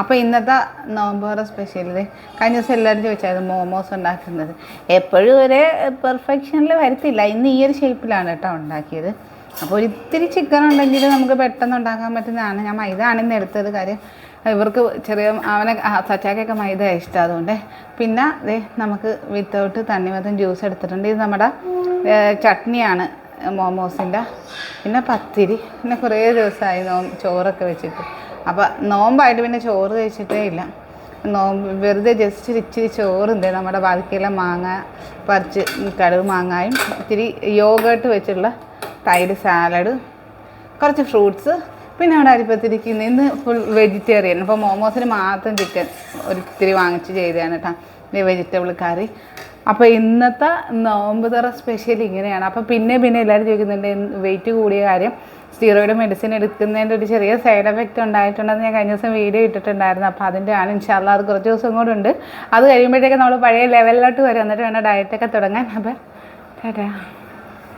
അപ്പോൾ ഇന്നത്തെ November special കഴിഞ്ഞ ദിവസം എല്ലാവരും ചോദിച്ചായിരുന്നു മോമോസ് ഉണ്ടാക്കുന്നത്. എപ്പോഴും ഒരേ പെർഫെക്ഷനിൽ വരത്തില്ല. ഇന്ന് ഈ ഒരു ഷേപ്പിലാണ് കേട്ടോ ഉണ്ടാക്കിയത്. അപ്പോൾ ഒരു ഇത്തിരി ചിക്കൻ ഉണ്ടെങ്കിൽ നമുക്ക് പെട്ടെന്ന് ഉണ്ടാക്കാൻ പറ്റുന്നതാണ്. ഞാൻ മൈദ ആണെന്ന് എടുത്തത്. കാര്യം ഇവർക്ക് ചെറിയ അവനെ സച്ചാക്കൊക്കെ മൈദ ഇഷ്ടം അതുകൊണ്ട്. പിന്നെ ദേ നമുക്ക് വിത്തൗട്ട് തണ്ണിമത്തൻ ജ്യൂസ് എടുത്തിട്ടുണ്ട്. ഇത് നമ്മുടെ ചട്നിയാണ് മോമോസിന്റെ പിന്നെ പത്തിരി. പിന്നെ കുറേ ദിവസമായി നോ ചോറൊക്കെ വെച്ചിട്ട്. അപ്പോൾ നോമ്പായിട്ട് പിന്നെ ചോറ് കഴിച്ചിട്ടേ ഇല്ല. നോമ്പ് വെറുതെ ജസ്റ്റ് ഒരു ഇച്ചിരി ചോറുണ്ട്. നമ്മുടെ ബാക്കിയുള്ള മാങ്ങ പറിച്ച് കടുക് മാങ്ങായും ഇത്തിരി യോഗേട്ട് വെച്ചുള്ള തൈര് സാലഡ് കുറച്ച് ഫ്രൂട്ട്സ് പിന്നെ അവിടെ അരിപ്പത്തിരിക്കുന്ന ഇന്ന് ഫുൾ വെജിറ്റേറിയൻ അപ്പോൾ മോമോസിന് മാത്രം ചിക്കൻ ഒരിത്തിരി വാങ്ങിച്ച് ചെയ്തതാണ് കേട്ടോ വെജിറ്റബിൾ കറി. അപ്പോൾ ഇന്നത്തെ നോമ്പ് തറ സ്പെഷ്യൽ ഇങ്ങനെയാണ്. അപ്പോൾ പിന്നെ പിന്നെ എല്ലാവരും ചോദിക്കുന്നുണ്ട് വെയിറ്റ് കൂടിയ കാര്യം? സ്റ്റീറോയിഡ് മെഡിസിൻ എടുക്കുന്നതിന്റെ ഒരു ചെറിയ സൈഡ് എഫക്റ്റ് ഉണ്ടായിട്ടുണ്ടെന്ന് ഞാൻ കഴിഞ്ഞ ദിവസം വീഡിയോ ഇട്ടിട്ടുണ്ടായിരുന്നു. അപ്പോൾ അതിന്റെ ആണ് ഇൻഷാല്ല അത് കുറച്ച് ദിവസം കൂടെ ഉണ്ട്. അത് കഴിയുമ്പോഴത്തേക്ക് നമ്മൾ പഴയ ലെവലിലോട്ട് വരും. എന്നിട്ട് വേണം ഡയറ്റൊക്കെ തുടങ്ങാൻ. അപ്പോൾ ടാറ്റാ.